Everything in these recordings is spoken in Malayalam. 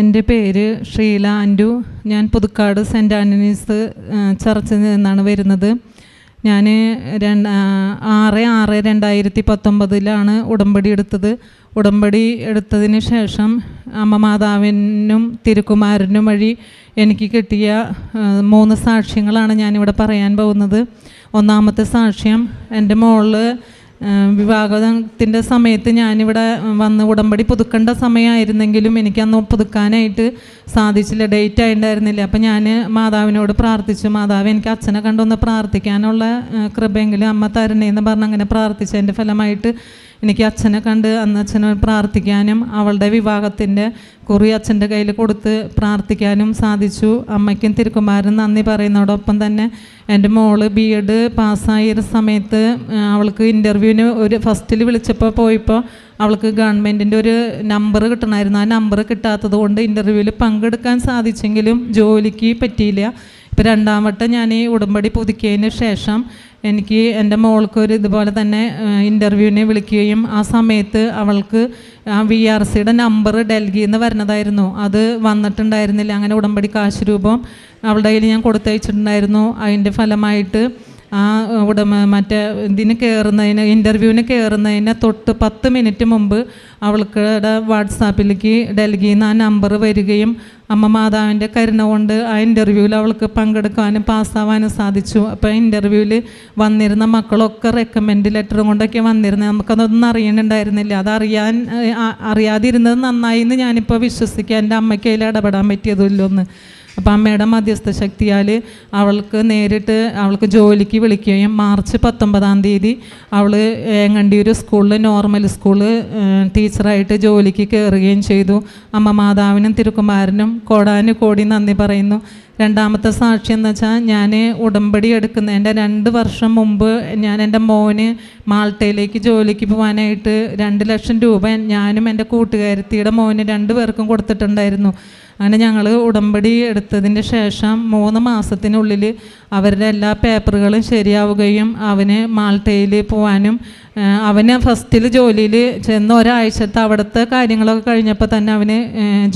എന്റെ പേര് ഷീല ആൻഡു ഞാൻ പുതുക്കാട് സെന്റ് ആന്റണീസ് ചർച്ചിൽ നിന്നാണ് വരുന്നത്. ഞാൻ രണ്ട് ആറ് ആറ് രണ്ടായിരത്തി പത്തൊമ്പതിലാണ് ഉടമ്പടി എടുത്തത്. ഉടമ്പടി എടുത്തതിന് ശേഷം അമ്മ മാതാവിനും തിരുക്കുമാരനും വഴി എനിക്ക് കിട്ടിയ മൂന്ന് സാക്ഷ്യങ്ങളാണ് ഞാനിവിടെ പറയാൻ പോകുന്നത്. ഒന്നാമത്തെ സാക്ഷ്യം എന്റെ മോൾ വിവാഹത്തിന്റെ സമയത്ത് ഞാനിവിടെ വന്ന് ഉടമ്പടി പുതുക്കേണ്ട സമയമായിരുന്നെങ്കിലും എനിക്കന്ന് പുതുക്കാനായിട്ട് സാധിച്ചില്ല. ഡേറ്റ് ആയിട്ടുണ്ടായിരുന്നില്ല. അപ്പം ഞാൻ മാതാവിനോട് പ്രാർത്ഥിച്ചു. മാതാവ് എനിക്ക് അച്ഛനെ കണ്ടൊന്ന് പ്രാർത്ഥിക്കാനുള്ള കൃപയെങ്കിലും അമ്മ തരണേന്ന് പറഞ്ഞ് അങ്ങനെ പ്രാർത്ഥിച്ചതിന്റെ ഫലമായിട്ട് എനിക്ക് അച്ഛനെ കണ്ട് അന്ന് അച്ഛനെ പ്രാർത്ഥിക്കാനും അവളുടെ വിവാഹത്തിന്റെ കുറി അച്ഛന്റെ കയ്യിൽ കൊടുത്ത് പ്രാർത്ഥിക്കാനും സാധിച്ചു. അമ്മയ്ക്കും തിരുക്കുമാരൻ നന്ദി പറയുന്നതോടൊപ്പം തന്നെ എന്റെ മോൾ ബി എഡ് പാസ്സായൊരു സമയത്ത് അവൾക്ക് ഇന്റർവ്യൂവിന് ഒരു ഫസ്റ്റിൽ വിളിച്ചപ്പോൾ പോയപ്പോൾ അവൾക്ക് ഗവൺമെന്റിന്റെ ഒരു നമ്പർ കിട്ടണമായിരുന്നു. ആ നമ്പർ കിട്ടാത്തത് കൊണ്ട് ഇന്റർവ്യൂവിൽ പങ്കെടുക്കാൻ സാധിച്ചെങ്കിലും ജോലിക്ക് പറ്റിയില്ല. ഇപ്പോൾ രണ്ടാം വട്ടം ഞാൻ ഈ ഉടമ്പടി പുതുക്കിയതിന് ശേഷം എനിക്ക് എന്റെ മോൾക്ക് ഒരു ഇതുപോലെ തന്നെ ഇന്റർവ്യൂവിനെ വിളിക്കുകയും ആ സമയത്ത് അവൾക്ക് ആ വി ആർ സിയുടെ നമ്പർ ഡൽഹിയിൽ നിന്ന് വരുന്നതായിരുന്നു. അത് വന്നിട്ടുണ്ടായിരുന്നില്ല. അങ്ങനെ ഉടമ്പടി കാശ് രൂപം അവളുടെ കയ്യിൽ ഞാൻ കൊടുത്തയച്ചിട്ടുണ്ടായിരുന്നു. അതിന്റെ ഫലമായിട്ട് ആ ഉടമ മറ്റേ ഇതിന് കയറുന്നതിന് ഇന്റർവ്യൂവിന് കയറുന്നതിന് തൊട്ട് പത്ത് മിനിറ്റ് മുമ്പ് അവൾക്കടെ വാട്സാപ്പിലേക്ക് ഡൽഹിയിൽ നിന്ന് ആ നമ്പർ വരികയും അമ്മ മാതാവിന്റെ കരുണ കൊണ്ട് ആ ഇന്റർവ്യൂവിൽ അവൾക്ക് പങ്കെടുക്കാനും പാസ്സാവാനും സാധിച്ചു. അപ്പോൾ ഇന്റർവ്യൂവിൽ വന്നിരുന്ന മക്കളൊക്കെ റെക്കമെൻഡ് ലെറ്ററും കൊണ്ടൊക്കെ വന്നിരുന്നത് നമുക്കതൊന്നും അറിയണുണ്ടായിരുന്നില്ല. അതറിയാൻ അറിയാതിരുന്നത് നന്നായി എന്ന് ഞാനിപ്പോൾ വിശ്വസിക്കുക എന്റെ അമ്മയ്ക്ക് അതിൽ ഇടപെടാൻ പറ്റിയതുമില്ലൊന്ന്. അപ്പം അമ്മയുടെ മധ്യസ്ഥ ശക്തിയാൽ അവൾക്ക് നേരിട്ട് അവൾക്ക് ജോലിക്ക് വിളിക്കുകയും മാർച്ച് പത്തൊമ്പതാം തീയതി അവൾ ഏങ്ങണ്ടിയൂർ സ്കൂളിൽ നോർമൽ സ്കൂൾ ടീച്ചറായിട്ട് ജോലിക്ക് കയറുകയും ചെയ്തു. അമ്മ മാതാവിനും തിരുക്കുമാരനും കോടാനു കോടി നന്ദി പറയുന്നു. രണ്ടാമത്തെ സാക്ഷി എന്ന് വെച്ചാൽ ഞാൻ ഉടമ്പടി എടുക്കുന്നതിന്റെ രണ്ട് വർഷം മുമ്പ് ഞാൻ എന്റെ മോന് മാൾട്ടയിലേക്ക് ജോലിക്ക് പോകാനായിട്ട് രണ്ട് ലക്ഷം രൂപ ഞാനും എന്റെ കൂട്ടുകാരത്തിയുടെ മോന് രണ്ട് പേർക്കും കൊടുത്തിട്ടുണ്ടായിരുന്നു. അങ്ങനെ ഞങ്ങൾ ഉടമ്പടി എടുത്തതിന് ശേഷം മൂന്ന് മാസത്തിനുള്ളിൽ അവരുടെ എല്ലാ പേപ്പറുകളും ശരിയാവുകയും അവന് മാൾട്ടയിൽ പോവാനും അവന് ഫസ്റ്റിൽ ജോലിയിൽ ചെന്ന് ഒരാഴ്ചത്തെ അവിടുത്തെ കാര്യങ്ങളൊക്കെ കഴിഞ്ഞപ്പോൾ തന്നെ അവന്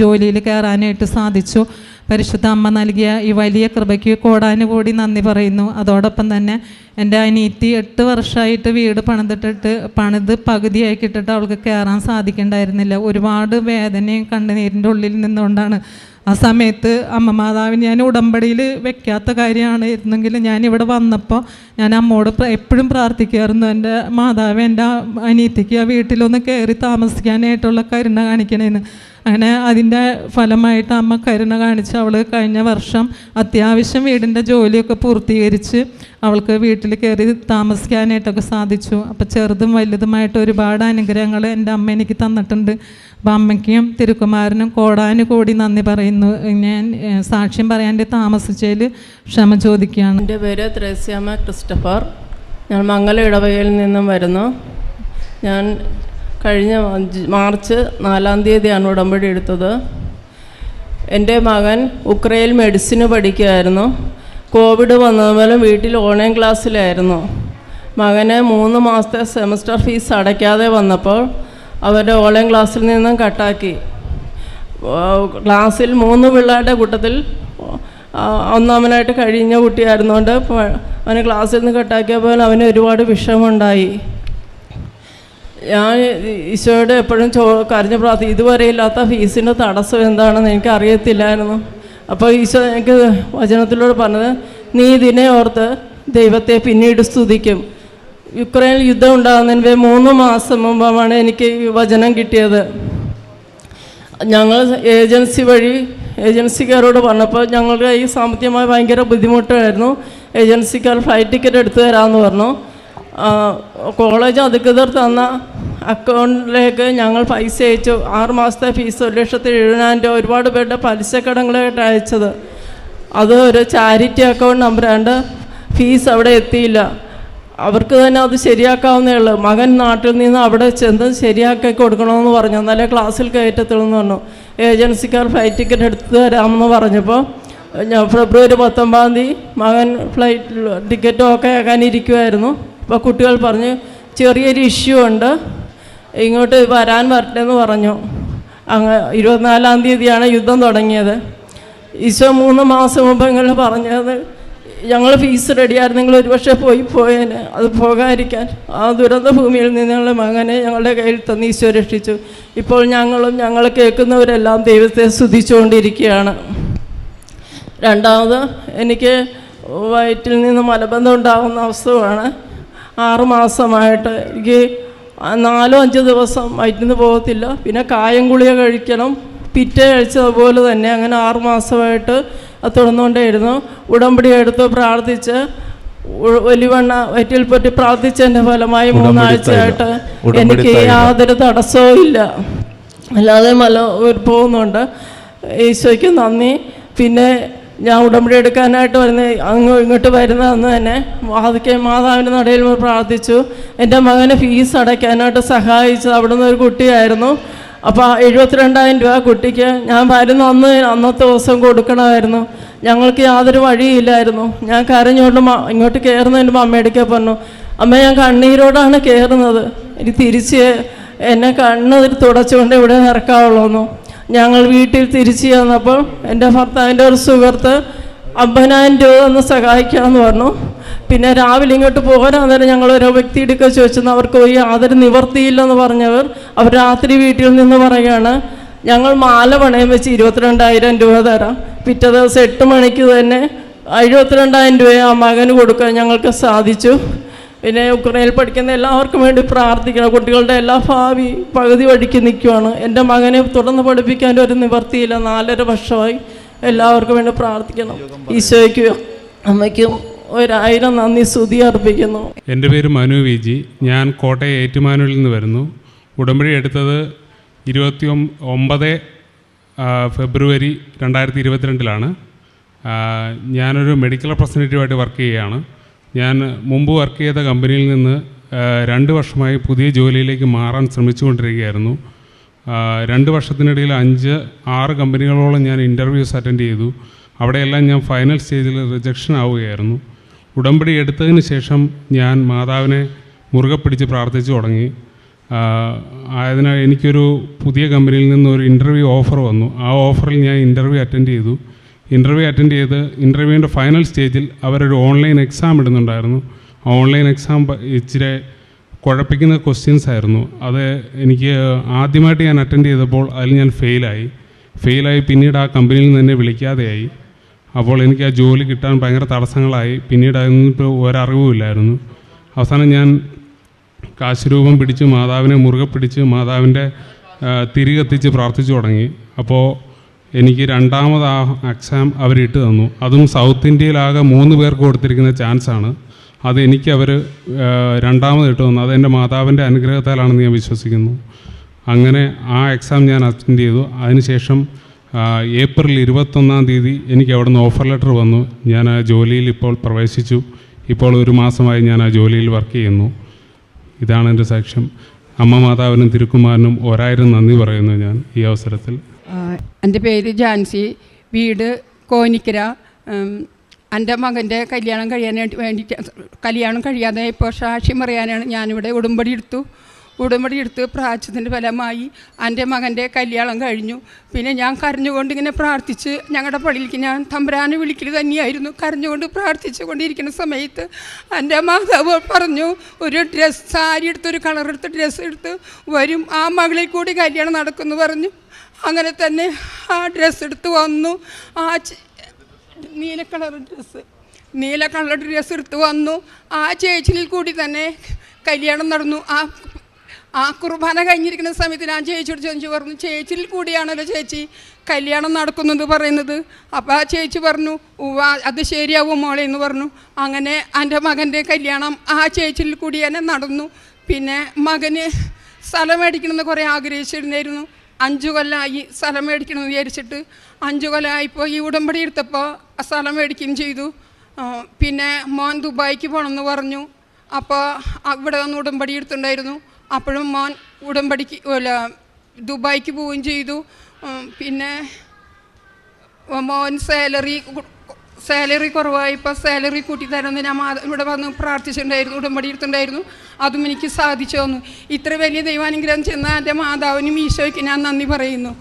ജോലിയിൽ കയറാനായിട്ട് സാധിച്ചു. പരിശുദ്ധ അമ്മ നൽകിയ ഈ വലിയ കൃപയ്ക്ക് കോടാനുകൂടി നന്ദി പറയുന്നു. അതോടൊപ്പം തന്നെ എന്റെ അനിയത്തി എട്ട് വർഷമായിട്ട് വീട് പണിതിട്ടിട്ട് പണിത് പകുതിയാക്കിയിട്ടിട്ട് അവൾക്ക് കയറാൻ സാധിക്കണ്ടായിരുന്നില്ല. ഒരുപാട് വേദനയും കണ്ണുനീരിന്റെ ഉള്ളിൽ നിന്നുകൊണ്ടാണ്. ആ സമയത്ത് അമ്മ മാതാവിന് ഞാൻ ഉടമ്പടിയിൽ വെക്കാത്ത കാര്യമാണ് ഇരുന്നെങ്കിലും ഞാൻ ഇവിടെ വന്നപ്പോൾ ഞാൻ അമ്മോട് എപ്പോഴും പ്രാർത്ഥിക്കുമായിരുന്നു എന്റെ മാതാവ് എന്റെ അനിയത്തിക്ക് ആ വീട്ടിലൊന്ന് കയറി താമസിക്കാനായിട്ടുള്ള കരുണ കാണിക്കണേന്ന്. അങ്ങനെ അതിന്റെ ഫലമായിട്ട് അമ്മ കരുണ കാണിച്ച് അവൾ കഴിഞ്ഞ വർഷം അത്യാവശ്യം വീടിന്റെ ജോലിയൊക്കെ പൂർത്തീകരിച്ച് അവൾക്ക് വീട്ടിൽ കയറി താമസിക്കാനായിട്ടൊക്കെ സാധിച്ചു. അപ്പോൾ ചെറുതും വലുതുമായിട്ട് ഒരുപാട് അനുഗ്രഹങ്ങൾ എന്റെ അമ്മ എനിക്ക് തന്നിട്ടുണ്ട്. അപ്പോൾ അമ്മയ്ക്കും തിരുക്കുമാരനും കോടാനു കൂടി നന്ദി പറയുന്നു. ഞാൻ സാക്ഷ്യം പറയാൻ താമസിച്ചതിൽ ക്ഷമ ചോദിക്കുകയാണ്. എന്റെ പേര് ത്രേസ്യാമ്മ ക്രിസ്റ്റഫർ. ഞാൻ മംഗല ഇടവകയിൽ നിന്നും വരുന്നു. ഞാൻ കഴിഞ്ഞ മാർച്ച് നാലാം തീയതിയാണ് ഉടമ്പടി എടുത്തത്. എന്റെ മകൻ ഉക്രൈൻ മെഡിസിന് പഠിക്കുകയായിരുന്നു. കോവിഡ് വന്നതുപോലെ വീട്ടിൽ ഓൺലൈൻ ക്ലാസ്സിലായിരുന്നു. മകന് മൂന്ന് മാസത്തെ സെമസ്റ്റർ ഫീസ് അടയ്ക്കാതെ വന്നപ്പോൾ അവരുടെ ഓൺലൈൻ ക്ലാസ്സിൽ നിന്നും കട്ടാക്കി. ക്ലാസ്സിൽ മൂന്ന് പിള്ളേരുടെ കൂട്ടത്തിൽ ഒന്നാമനായിട്ട് കഴിഞ്ഞ കുട്ടിയായിരുന്നുകൊണ്ട് അവന് ക്ലാസ്സിൽ നിന്ന് കട്ടാക്കിയപ്പോൾ അവന് ഒരുപാട് വിഷമമുണ്ടായി. ഞാൻ ഈശോയോട് എപ്പോഴും ചോ കരഞ്ഞ് പ്രാർത്ഥി ഇതുവരെ ഇല്ലാത്ത ഫീസിന്റെ തടസ്സം എന്താണെന്ന് എനിക്ക് അറിയത്തില്ലായിരുന്നു. അപ്പോൾ ഈശോ എനിക്ക് വചനത്തിലൂടെ പറഞ്ഞത് നീ ഇതിനെ ഓർത്ത് ദൈവത്തെ പിന്നീട് സ്തുതിക്കും. യുക്രൈനിൽ യുദ്ധം ഉണ്ടാകുന്നതിന് മൂന്ന് മാസം മുമ്പാണ് എനിക്ക് ഈ വചനം കിട്ടിയത്. ഞങ്ങൾ ഏജൻസി വഴി ഏജൻസിക്കാരോട് പറഞ്ഞപ്പോൾ ഞങ്ങളുടെ ഈ സാമ്പത്തികമായി ഭയങ്കര ബുദ്ധിമുട്ടായിരുന്നു. ഏജൻസിക്കാർ ഫ്ലൈറ്റ് ടിക്കറ്റ് എടുത്തു തരാമെന്ന് പറഞ്ഞു. കോളേജ് അധികൃതർ തന്ന അക്കൗണ്ടിലേക്ക് ഞങ്ങൾ പൈസ അയച്ചു. ആറുമാസത്തെ ഫീസ് ഒരു ലക്ഷത്തി എഴുപതിനായിരം രൂപ ഒരുപാട് പേരുടെ പലിശ കടങ്ങളായിട്ട് അയച്ചത്. അത് ഒരു ചാരിറ്റി അക്കൗണ്ട് നമ്പറാണ്ട് ഫീസ് അവിടെ എത്തിയില്ല. അവർക്ക് തന്നെ അത് ശരിയാക്കാവുന്നേ ഉള്ളൂ. മകൻ നാട്ടിൽ നിന്ന് അവിടെ ചെന്ന് ശരിയാക്കി കൊടുക്കണമെന്ന് പറഞ്ഞു. എന്നാലേ ക്ലാസ്സിൽ കയറ്റത്തുള്ളൂ പറഞ്ഞു. ഏജൻസിക്കാർ ഫ്ലൈറ്റ് ടിക്കറ്റ് എടുത്ത് തരാമെന്ന് പറഞ്ഞപ്പോൾ ഞാൻ ഫെബ്രുവരി പത്തൊമ്പതാം തീയതി മകൻ ഫ്ലൈറ്റ് ടിക്കറ്റും ഒക്കെ ആകാനിരിക്കുമായിരുന്നു അപ്പോൾ കുട്ടികൾ പറഞ്ഞ് ചെറിയൊരു ഇഷ്യൂ ഉണ്ട്. ഇങ്ങോട്ട് വരാൻ വരട്ടെ എന്ന് പറഞ്ഞു. അങ്ങ് ഇരുപത്തിനാലാം തീയതിയാണ് യുദ്ധം തുടങ്ങിയത്. ഈശോ മൂന്ന് മാസം മുമ്പ് ഇങ്ങനെ പറഞ്ഞത് ഞങ്ങൾ ഫീസ് റെഡിയായിരുന്നു നിങ്ങൾ ഒരുപക്ഷെ പോയി പോയേനെ. അത് പോകാതിരിക്കാൻ ആ ദുരന്ത ഭൂമിയിൽ നിന്ന് ഞങ്ങൾ മകനെ ഞങ്ങളുടെ കയ്യിൽ തന്ന് ഈശോ രക്ഷിച്ചു. ഇപ്പോൾ ഞങ്ങളും ഞങ്ങൾ കേൾക്കുന്നവരെല്ലാം ദൈവത്തെ സ്തുതിച്ചുകൊണ്ടിരിക്കുകയാണ്. രണ്ടാമത് എനിക്ക് വയറ്റിൽ നിന്ന് മലബന്ധം ഉണ്ടാകുന്ന അവസ്ഥയാണ് ആറുമാസമായിട്ട് എനിക്ക് നാലോ അഞ്ചോ ദിവസം വയറ്റിൽ നിന്ന് പോകത്തില്ല. പിന്നെ കായം ഗുളിക കഴിക്കണം. പിറ്റേ കഴിച്ചതുപോലെ തന്നെ അങ്ങനെ ആറ് മാസമായിട്ട് അത് തുടർന്നുകൊണ്ടേയിരുന്നു. ഉടമ്പടി എടുത്ത് പ്രാർത്ഥിച്ച് ഒലിവണ്ണ വയറ്റിൽ പറ്റി പ്രാർത്ഥിച്ചതിന്റെ ഫലമായി മൂന്നാഴ്ചയായിട്ട് എനിക്ക് യാതൊരു തടസ്സവും ഇല്ല. അല്ലാതെ മല പോകുന്നുണ്ട്. ഈശോയ്ക്ക് നന്ദി. പിന്നെ ഞാൻ ഉടമ്പടി എടുക്കാനായിട്ട് വരുന്ന അങ്ങ് ഇങ്ങോട്ട് വരുന്ന അന്ന് തന്നെ വാതിക്കെ മാതാവിന്റെ നടയിൽ പ്രാർത്ഥിച്ചു. എന്റെ മകനെ ഫീസ് അടയ്ക്കാനായിട്ട് സഹായിച്ചത് അവിടുന്ന് ഒരു കുട്ടിയായിരുന്നു. അപ്പോൾ എഴുപത്തിരണ്ടായിരം രൂപ കുട്ടിക്ക് ഞാൻ വരുന്ന അന്ന് അന്നത്തെ ദിവസം കൊടുക്കണമായിരുന്നു. ഞങ്ങൾക്ക് യാതൊരു വഴിയില്ലായിരുന്നു. ഞാൻ കരഞ്ഞുകൊണ്ട് ഇങ്ങോട്ട് കയറുന്നതിന് മുമ്പ് അമ്മയെടുക്കെ പറഞ്ഞു അമ്മ ഞാൻ കണ്ണീരോടാണ് കയറുന്നത്. എനിക്ക് തിരിച്ച് എന്നെ കണ്ണതിൽ തുടച്ചുകൊണ്ട് ഇവിടെ ഇറക്കാവുള്ളൂ ഞങ്ങൾ വീട്ടിൽ തിരിച്ചു ചെന്നപ്പോൾ എന്റെ ഭർത്താവിന്റെ ഒരു സുഹൃത്ത് അമ്പതിനായിരം രൂപ ഒന്ന് സഹായിക്കാമെന്ന് പറഞ്ഞു. പിന്നെ രാവിലെ ഇങ്ങോട്ട് പോകാൻ നേരം ഞങ്ങൾ ഓരോ വ്യക്തിയെടുക്കുക ചോദിച്ചെന്ന് അവർക്ക് പോയി യാതൊരു നിവർത്തിയില്ലെന്ന് പറഞ്ഞവർ അവർ രാത്രി വീട്ടിൽ നിന്ന് പറയുകയാണ് ഞങ്ങൾ മാല പണയം വെച്ച് ഇരുപത്തിരണ്ടായിരം രൂപ തരാം. പിറ്റേ ദിവസം എട്ട് മണിക്ക് തന്നെ എഴുപത്തിരണ്ടായിരം രൂപ ആ മകന് കൊടുക്കാൻ ഞങ്ങൾക്ക് സാധിച്ചു. പിന്നെ യുക്രൈനിൽ പഠിക്കുന്ന എല്ലാവർക്കും വേണ്ടി പ്രാർത്ഥിക്കണം. കുട്ടികളുടെ എല്ലാ ഭാവി പകുതി വഴിക്ക് നിൽക്കുവാണ്. എന്റെ മകനെ തുടർന്ന് പഠിപ്പിക്കാൻ ഒരു നിവർത്തിയില്ല നാലര വർഷമായി എല്ലാവർക്കും വേണ്ടി പ്രാർത്ഥിക്കണം. ഈശോയ്ക്കും അമ്മയ്ക്കും ഒരായിരം നന്ദി സ്തുതി അർപ്പിക്കുന്നു. എന്റെ പേര് മനു വി ജി ഞാൻ കോട്ടയം ഏറ്റുമാനൂരിൽ നിന്ന് വരുന്നു. ഉടമ്പടി എടുത്തത് ഇരുപത്തി ഒമ്പത് ഫെബ്രുവരി രണ്ടായിരത്തി ഇരുപത്തിരണ്ടിലാണ്. ഞാനൊരു മെഡിക്കൽ റെപ്രസെന്റേറ്റീവായിട്ട് വർക്ക് ചെയ്യുകയാണ്. ഞാൻ മുമ്പ് വർക്ക് ചെയ്ത കമ്പനിയിൽ നിന്ന് രണ്ട് വർഷമായി പുതിയ ജോലിയിലേക്ക് മാറാൻ ശ്രമിച്ചുകൊണ്ടിരിക്കുകയായിരുന്നു. രണ്ട് വർഷത്തിനിടയിൽ അഞ്ച് ആറ് കമ്പനികളോളം ഞാൻ ഇന്റർവ്യൂസ് അറ്റൻഡ് ചെയ്തു. അവിടെയെല്ലാം ഞാൻ ഫൈനൽ സ്റ്റേജിൽ റിജക്ഷൻ ആവുകയായിരുന്നു. ഉടമ്പടി എടുത്തതിന് ശേഷം ഞാൻ മാതാവിനെ മുറുകെ പിടിച്ച് പ്രാർത്ഥിച്ചു തുടങ്ങി. അതിനാൽ എനിക്കൊരു പുതിയ കമ്പനിയിൽ നിന്ന് ഒരു ഇന്റർവ്യൂ ഓഫർ വന്നു. ആ ഓഫറിൽ ഞാൻ ഇന്റർവ്യൂ അറ്റൻഡ് ചെയ്തു. ഇന്റർവ്യൂ അറ്റൻഡ് ചെയ്ത് ഇന്റർവ്യൂവിന്റെ ഫൈനൽ സ്റ്റേജിൽ അവരൊരു ഓൺലൈൻ എക്സാം ഇടുന്നുണ്ടായിരുന്നു. ഓൺലൈൻ എക്സാം ഇച്ചിരി കുഴപ്പിക്കുന്ന ക്വസ്റ്റ്യൻസ് ആയിരുന്നു. അത് എനിക്ക് ആദ്യമായിട്ട് ഞാൻ അറ്റൻഡ് ചെയ്തപ്പോൾ അതിൽ ഞാൻ ഫെയിലായി ഫെയിലായി പിന്നീട് ആ കമ്പനിയിൽ നിന്ന് എന്നെ വിളിക്കാതെയായി അപ്പോൾ എനിക്ക് ആ ജോലി കിട്ടാൻ ഭയങ്കര തടസ്സങ്ങളായി. പിന്നീട് അതിനിപ്പോൾ ഒരറിവുമില്ലായിരുന്നു അവസാനം ഞാൻ കാശുരൂപം പിടിച്ച് മാതാവിനെ മുറുകെ പിടിച്ച് മാതാവിന്റെ തിരികെത്തിച്ച് പ്രാർത്ഥിച്ചു തുടങ്ങി. അപ്പോൾ എനിക്ക് രണ്ടാമത് ആ എക്സാം അവരിട്ട് തന്നു. അതും സൗത്ത് ഇന്ത്യയിലാകെ മൂന്ന് പേർക്ക് കൊടുത്തിരിക്കുന്ന ചാൻസാണ് അത് എനിക്ക് അവർ രണ്ടാമത് ഇട്ട് തന്നു. അതെന്റെ മാതാവിന്റെ അനുഗ്രഹത്താലാണെന്ന് ഞാൻ വിശ്വസിക്കുന്നു. അങ്ങനെ ആ എക്സാം ഞാൻ അറ്റൻഡ് ചെയ്തു. അതിനുശേഷം ഏപ്രിൽ ഇരുപത്തൊന്നാം തീയതി എനിക്ക് അവിടുന്ന് ഓഫർ ലെറ്റർ വന്നു. ഞാൻ ആ ജോലിയിൽ ഇപ്പോൾ പ്രവേശിച്ചു. ഇപ്പോൾ ഒരു മാസമായി ഞാൻ ആ ജോലിയിൽ വർക്ക് ചെയ്യുന്നു. ഇതാണ് എന്റെ സാക്ഷ്യം. അമ്മ മാതാവിനും തിരുക്കുമാരനും ഒരായിരം നന്ദി പറയുന്നു ഞാൻ ഈ അവസരത്തിൽ. എന്റെ പേര് ജാൻസി. വീട് കോനിക്കര. എന്റെ മകന്റെ കല്യാണം കഴിയാനായിട്ട് വേണ്ടി കല്യാണം കഴിയാതെ ഇപ്പോൾ സാക്ഷ്യം പറയാനാണ് ഞാനിവിടെ ഉടമ്പടി എടുത്തു. ഉടമ്പടി എടുത്ത് പ്രാർത്ഥിച്ചതിന്റെ ഫലമായി എന്റെ മകന്റെ കല്യാണം കഴിഞ്ഞു. പിന്നെ ഞാൻ കരഞ്ഞുകൊണ്ട് ഇങ്ങനെ പ്രാർത്ഥിച്ച് ഞങ്ങളുടെ പള്ളിയിലേക്ക് ഞാൻ തമ്പരാനെ വിളിക്കൽ തന്നെയായിരുന്നു. കരഞ്ഞുകൊണ്ട് പ്രാർത്ഥിച്ചു കൊണ്ടിരിക്കുന്ന സമയത്ത് എന്റെ മാതാവ് പറഞ്ഞു ഒരു ഡ്രസ്സ് സാരി എടുത്ത് ഒരു കളർ എടുത്ത് ഡ്രസ്സ് എടുത്ത് വരും. ആ മകളിൽ കൂടി കല്യാണം നടക്കുമെന്ന് പറഞ്ഞു. അങ്ങനെ തന്നെ ആ ഡ്രസ്സ് എടുത്ത് വന്നു. ആ നീല കളർ ഡ്രസ്സ് നീല കളർ ഡ്രസ്സ് എടുത്ത് വന്നു. ആ ചേച്ചിയിൽ കൂടി തന്നെ കല്യാണം നടന്നു. ആ ആ കുർബാന കഴിഞ്ഞിരിക്കുന്ന സമയത്ത് ഞാൻ ചേച്ചിയോട് ചോദിച്ചു പറഞ്ഞു ചേച്ചിയിൽ കൂടിയാണല്ലോ ചേച്ചി കല്യാണം നടക്കുന്നത് പറയുന്നത്? അപ്പോൾ ആ ചേച്ചി പറഞ്ഞു അത് ശരിയാവും മോളെ എന്ന് പറഞ്ഞു. അങ്ങനെ എന്റെ മകന്റെ കല്യാണം ആ ചേച്ചിയിൽ കൂടി തന്നെ നടന്നു. പിന്നെ മകന് സ്ഥലം മേടിക്കണമെന്ന് കുറേ ആഗ്രഹിച്ചിരുന്നായിരുന്നു അഞ്ചു കൊല്ലമായി സ്ഥലം മേടിക്കണമെന്ന് വിചാരിച്ചിട്ട് അഞ്ചു കൊല്ലമായിപ്പോൾ ഈ ഉടമ്പടി എടുത്തപ്പോൾ ആ സ്ഥലം മേടിക്കുകയും ചെയ്തു. പിന്നെ മോൻ ദുബായിക്ക് പോകണമെന്ന് പറഞ്ഞു. അപ്പോൾ അവിടെ വന്ന് ഉടമ്പടി എടുത്തിട്ടുണ്ടായിരുന്നു. അപ്പോഴും മോൻ ഉടമ്പടിക്ക് അല്ല ദുബായിക്ക് പോവുകയും ചെയ്തു. പിന്നെ മോൻ സാലറി സാലറി കുറവായി. ഇപ്പോൾ സാലറി കൂട്ടി തരുമെന്ന് ഞാൻ ഇവിടെ വന്ന് പ്രാർത്ഥിച്ചിട്ടുണ്ടായിരുന്നു ഉടമ്പടി എടുത്തിട്ടുണ്ടായിരുന്നു. അതും എനിക്ക് സാധിച്ചു തന്നു. ഇത്ര വലിയ ദൈവാനുഗ്രഹം ചെന്ന എന്റെ മാതാവിനും ഈശോയ്ക്ക് ഞാൻ നന്ദി പറയുന്നു.